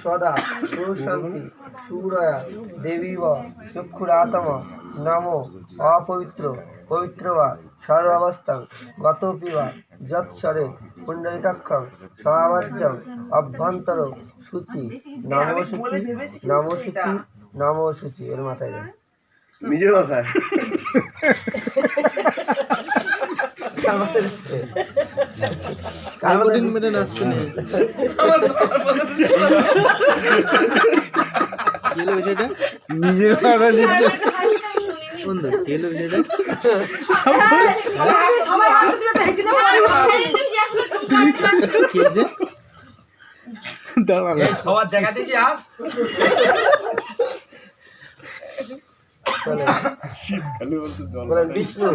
সদা সুশান্তি সুরয়া দেবী দেবীব, চক্ষুরাতম, নম, অপবিত্র পবিত্র বা সর্বাবস্থাং গত পিবা যৎসরে পুণ্ডরিকাক্ষং সমাবাজ্যম অভ্যন্তর, সূচি, নম সূচি নম সূচি সূচি, এর মাথায় নিজের মাথায়? কার মাথায় দিচ্ছে? কার মাথায় দিচ্ছে? নিজের মাথা দিচ্ছে বন্ধু কেলো বিষয়টা? খেয়েছে দাঁড়ানো সবার দেখা দেখি আর বলেন বিষ্ণু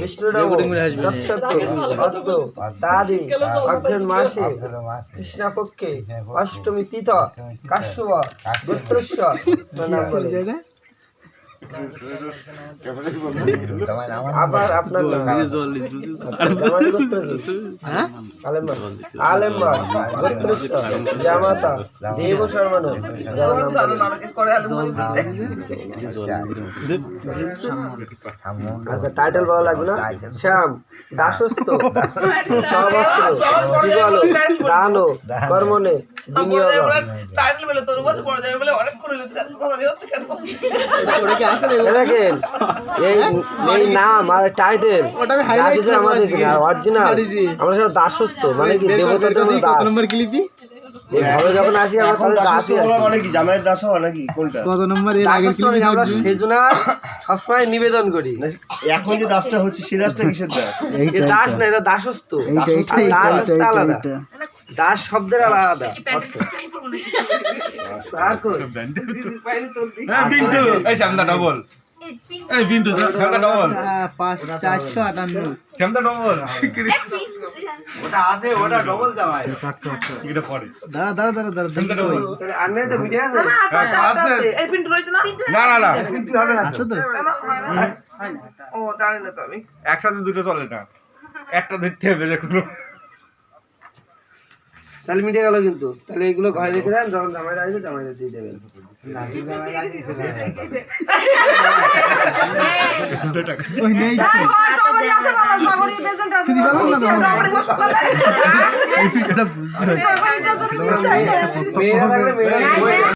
বিষ্ণু নমো তৎসত্য অর্থ মাসে কৃষ্ণপক্ষে অষ্টমী তিথ কাশ্যপ বলে। আপনার। আচ্ছা টাইটেল ভালো লাগবে না শ্যাম দাসস্থ সবস্ত্র দান কর্মণে বিনিয়োগ টাইটেল বলে তোর বছর পড়ে যাবে বলে অনেক করে হচ্ছে কেন? এই এই নাম আর টাইটেল ওটা আমি highlight আমাদের অরিজিনাল আমরা সব দাসস্থ মানে কি দেবতার দাস? নম্বর ক্লিপি ঘরে যখন আসি আমরা দাসই। মানে জামাইয়ের দাস হওয়া নাকি? কোনটা? কত নম্বর এর আগের মানে ক্লিপি আমরা সেজনা সবসময় নিবেদন করি। এখন যে দাসটা হচ্ছে সেই দাসটা কিসের দাস? এ দাস না এটা দাসস্থ আর দাস আলাদা। দাস শব্দের আলাদা। হয় না ও জানি না একসাথে দুটো চলে না। একটা দেখতে হবে যে কোনো তাহলে মিটে গেল কিন্তু। তাহলে এগুলো ঘরে রেখে দেন, যখন জামাই আসবে জামাই দিয়ে দেবেন। হবে